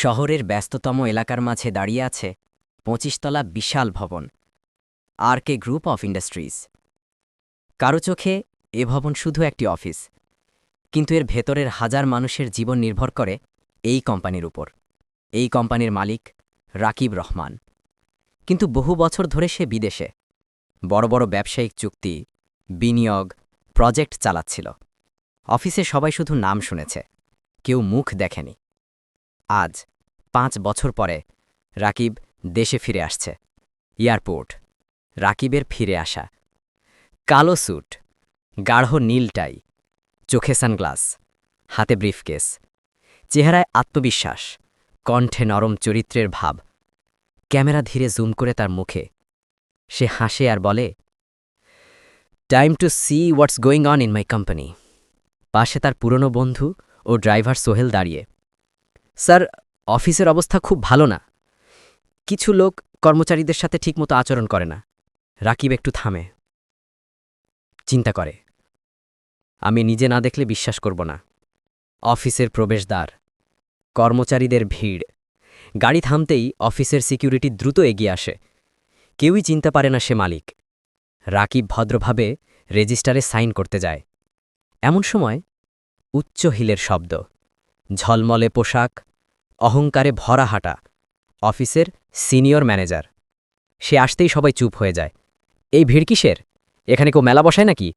শহরের ব্যস্ততম এলাকার মাঝে দাঁড়িয়ে আছে পঁচিশতলা বিশাল ভবন R K group of industries. কারও চোখে এ ভবন শুধু একটি অফিস, কিন্তু এর ভেতরের হাজার মানুষের জীবন নির্ভর করে এই কোম্পানির উপর। এই কোম্পানির মালিক রাকিব রহমান। কিন্তু বহু বছর ধরে সে বিদেশে। বড় বড় ব্যবসায়িক চুক্তি, বিনিয়োগ, প্রজেক্ট চালাচ্ছিল। অফিসে সবাই শুধু নাম শুনেছে, কেউ মুখ দেখেনি। আজ, পাঁচ বছর পরে, রাকিব দেশে ফিরে আসছে। এয়ারপোর্ট, রাকিবের ফিরে আসা। কালো স্যুট, গাঢ় নীল টাই, চোখে সানগ্লাস, হাতে ব্রিফকেস। চেহারায় আত্মবিশ্বাস, কণ্ঠে নরম চরিত্রের ভাব। ক্যামেরা ধীরে জুম করে তার মুখে। সে হাসে আর বলে time to see what's going on in my company পাশে তার পুরনো বন্ধু ও ড্রাইভার সোহেল দাঁড়িয়ে। স্যার, অফিসের অবস্থা খুব ভালো না। কিছু লোক কর্মচারীদের সাথে ঠিকমতো আচরণ করে না। রাকিব একটু থামে। চিন্তা করে। আমি নিজে না দেখলে বিশ্বাস করব না। অফিসের প্রবেশদ্বার। কর্মচারীদের ভিড়। গাড়ি থামতেই অফিসের সিকিউরিটি দ্রুত এগিয়ে আসে। কেউই চিনতে পারে না সে মালিক। রাকিব ভদ্রভাবে রেজিস্টারে সাইন করতে যায়। এমন সময় উচ্চ হিলের শব্দ। ঝলমলে পোশাক অহংকারে ভরা হাঁটা। অফিসের সিনিয়র ম্যানেজার। সে আসতেই সবাই চুপ হয়ে যায়। এই ভিড় কিসের? এখানে কেউ মেলা বসায় নাকি?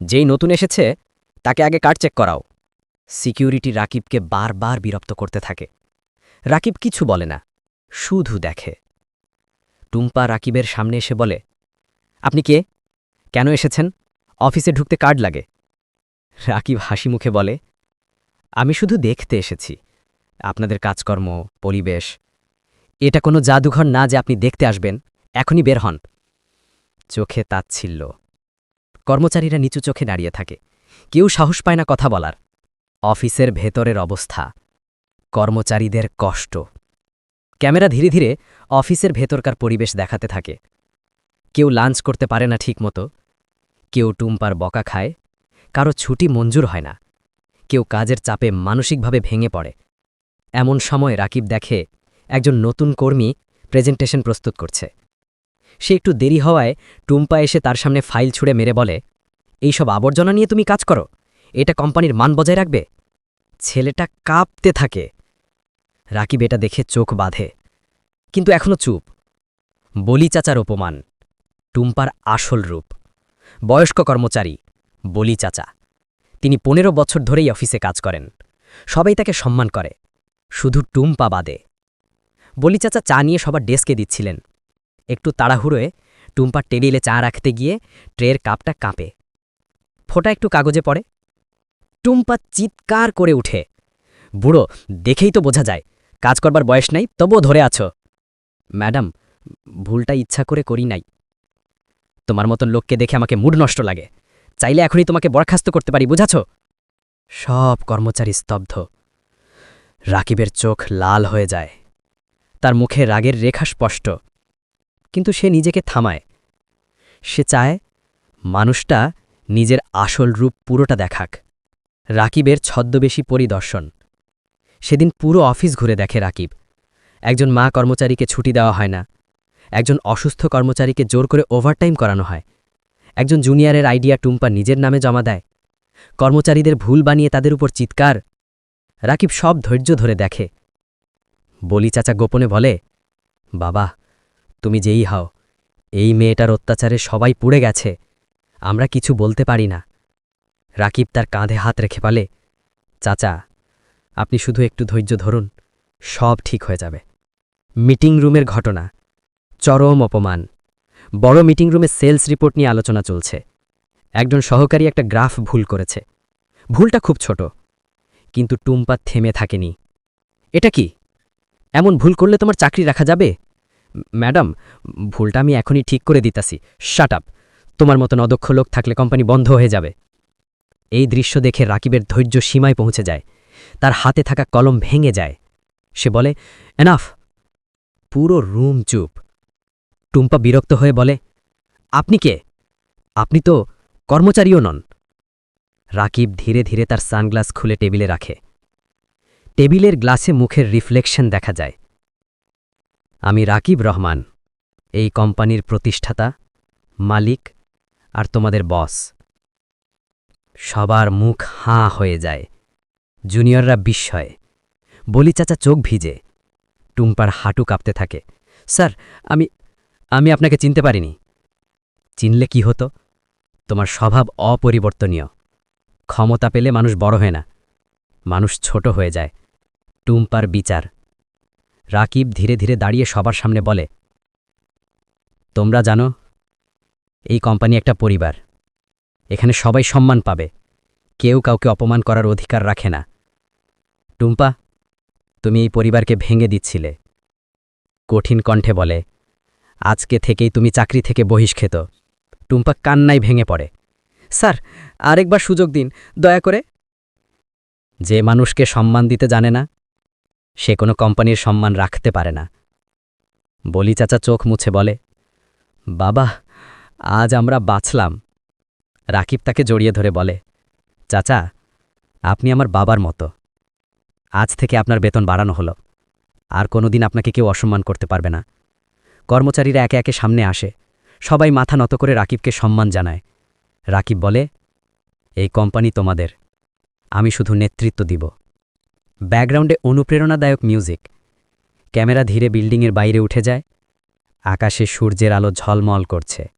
যেই নতুন এসেছে, তাকে আগে কার্ড চেক করাও। সিকিউরিটি রাকিবকে বারবার বিরক্ত করতে থাকে। রাকিব কিছু বলে না, শুধু দেখে। টুম্পা রাকিবের সামনে এসে বলে, আপনি কে? কেন এসেছেন? অফিসে ঢুকতে কার্ড লাগে? রাকিব হাসি মুখে বলে, আমি শুধু দেখতে এসেছি। আপনাদের কাজকর্ম, পরিবেশ। এটা কোনো জাদুঘর না যে আপনি দেখতে আসবেন। এখনই বের হন। চোখে তাচ্ছিল্য। কর্মচারীরা নিচু চোখে দাঁড়িয়ে থাকে। কেউ সাহস পায় না কথা বলার। অফিসের ভেতরের অবস্থা। কর্মচারীদের কষ্ট। ক্যামেরা ধীরে ধীরে অফিসের ভেতরকার পরিবেশ দেখাতে থাকে। কেউ লাঞ্চ করতে পারে না ঠিকমতো। কেউ টুম্পার বকা খায়। কারও ছুটি মঞ্জুর হয় না। কেউ কাজের চাপে মানসিকভাবে ভেঙে পড়ে। এমন সময় রাকিব দেখে একজন নতুন কর্মী প্রেজেন্টেশন প্রস্তুত করছে। সে একটু দেরি হওয়ায় টুম্পা এসে তার সামনে ফাইল ছুঁড়ে মেরে বলে, এইসব আবর্জনা নিয়ে তুমি কাজ করো। এটা কোম্পানির মান বজায় রাখবে। ছেলেটা কাঁপতে থাকে রাকিব এটা দেখে চোখ বাঁধে। কিন্তু এখনও চুপ। বলি চাচার অপমান। টুম্পার আসল রূপ। বয়স্ক কর্মচারী, বলি চাচা। তিনি পনেরো বছর ধরেই অফিসে কাজ করেন। সবাই তাকে সম্মান করে। শুধু টুম্পা বাদে। বলি চাচা, চা নিয়ে সবার ডেস্কে দিচ্ছিলেন। একটু তাড়াহুড়োয় টুম্পার টেবিলে চা রাখতে গিয়ে ট্রের কাপটা কাঁপে। ফোটা একটু কাগজে পড়ে। টুম্পা চিৎকার করে উঠে। বুড়ো, দেখেই তো বোঝা যায়। কাজ করবার বয়স নাই, তবুও ধরে আছো। ম্যাডাম, ভুলটা ইচ্ছা করে করি নাই। তোমার মতন লোককে দেখে আমাকে মুড নষ্ট লাগে। চাইলে এখনই তোমাকে বরখাস্ত করতে পারি, বুঝাছ? সব কর্মচারী স্তব্ধ। রাকিবের চোখ লাল হয়ে যায়। তার মুখে রাগের রেখা স্পষ্ট। কিন্তু সে নিজেকে থামায়। সে চায় মানুষটা নিজের আসল রূপ পুরোটা দেখাক। রাকিবের ছদ্মবেশী পরিদর্শন। সেদিন পুরো অফিস ঘুরে দেখে রাকিব। একজন মা কর্মচারীকে ছুটি দেওয়া হয় না। একজন অসুস্থ কর্মচারীকে জোর করে ওভারটাইম করানো হয়। একজন জুনিয়রের আইডিয়া টুম্পা নিজের নামে জমা দেয়। কর্মচারীদের ভুল বানিয়ে তাদের উপর চিৎকার। রাকিব সব ধৈর্য ধরে দেখে। বলি চাচা গোপনে বলে, বাবা, তুমি যেই হও, এই মেয়েটার অত্যাচারে সবাই পুড়ে গেছে, আমরা কিছু বলতে পারি না। রাকিব তার কাঁধে হাত রেখে বলে, চাচা, আপনি শুধু একটু ধৈর্য ধরুন, সব ঠিক হয়ে যাবে। মিটিং রুমের ঘটনা, চরম অপমান। বড় মিটিং রুমে সেলস রিপোর্ট নিয়ে আলোচনা চলছে। একজন সহকারী একটা গ্রাফ ভুল করেছে। ভুলটা খুব ছোট। কিন্তু টুম্পা থেমে থাকেনি। এটা কি? এমন ভুল করলে তোমার চাকরি রাখা যাবে? ম্যাডাম, ভুলটা আমি এখনই ঠিক করে দিতাছি। Shut up. তোমার মতন অদক্ষ লোক থাকলে কোম্পানি বন্ধ হয়ে যাবে। এই দৃশ্য দেখে রাকিবের ধৈর্য সীমায় পৌঁছে যায়। তার হাতে থাকা কলম ভেঙে যায়। সে বলে, এনাফ। পুরো রুম চুপ। টুম্পা বিরক্ত হয়ে বলে, আপনি কে? আপনি তো কর্মচারীও নন। রাকিব ধীরে ধীরে তার সানগ্লাস খুলে টেবিলে রাখে। টেবিলের গ্লাসে মুখের রিফ্লেকশন দেখা যায়। আমি রাকিব রহমান, এই কোম্পানির প্রতিষ্ঠাতা, মালিক আর তোমাদের বস। সবার মুখ হাঁ হয়ে যায়। জুনিয়ররা বিস্ময়ে। বলি চাচা চোখ ভিজে। টুম্পার হাঁটু কাঁপতে থাকে। স্যার, আমি আমি আপনাকে চিনতে পারিনি। চিনলে কি হতো? তোমার স্বভাব অপরিবর্তনীয়। ক্ষমতা পেলে মানুষ বড় হয় না। মানুষ ছোট হয়ে যায়। টুম্পার বিচার। রাকিব ধীরে ধীরে দাঁড়িয়ে সবার সামনে বলে, তোমরা জানো, এই কোম্পানি একটা পরিবার। এখানে সবাই সম্মান পাবে। কেউ কাউকে অপমান করার অধিকার রাখে না। টুম্পা, তুমি এই পরিবারকে ভেঙে দিচ্ছিলে। কঠিন কণ্ঠে বলে, আজকে থেকেই তুমি চাকরি থেকে বহিষ্কৃত। টুম্পা কান্নায় ভেঙে পড়ে। স্যার, আরেকবার সুযোগ দিন, দয়া করে। যে মানুষকে সম্মান দিতে জানে না, সে কোনো কোম্পানির সম্মান রাখতে পারে না। বলি চাচা চোখ মুছে বলে, বাবা, আজ আমরা বাঁচলাম। রাকিব তাকে জড়িয়ে ধরে বলে, চাচা, আপনি আমার বাবার মতো। আজ থেকে আপনার বেতন বাড়ানো হলো। আর কোনোদিন আপনাকে কেউ অসম্মান করতে পারবে না। কর্মচারীরা একে একে সামনে আসে। সবাই মাথা নত করে রাকিবকে সম্মান জানায়। রাকিব বলে, এই কোম্পানি তোমাদের। আমি শুধু নেতৃত্ব দিব। ব্যাকগ্রাউন্ডে অনুপ্রেরণাদায়ক মিউজিক। ক্যামেরা ধীরে বিল্ডিংয়ের বাইরে উঠে যায়। আকাশে সূর্যের আলো ঝলমল করছে।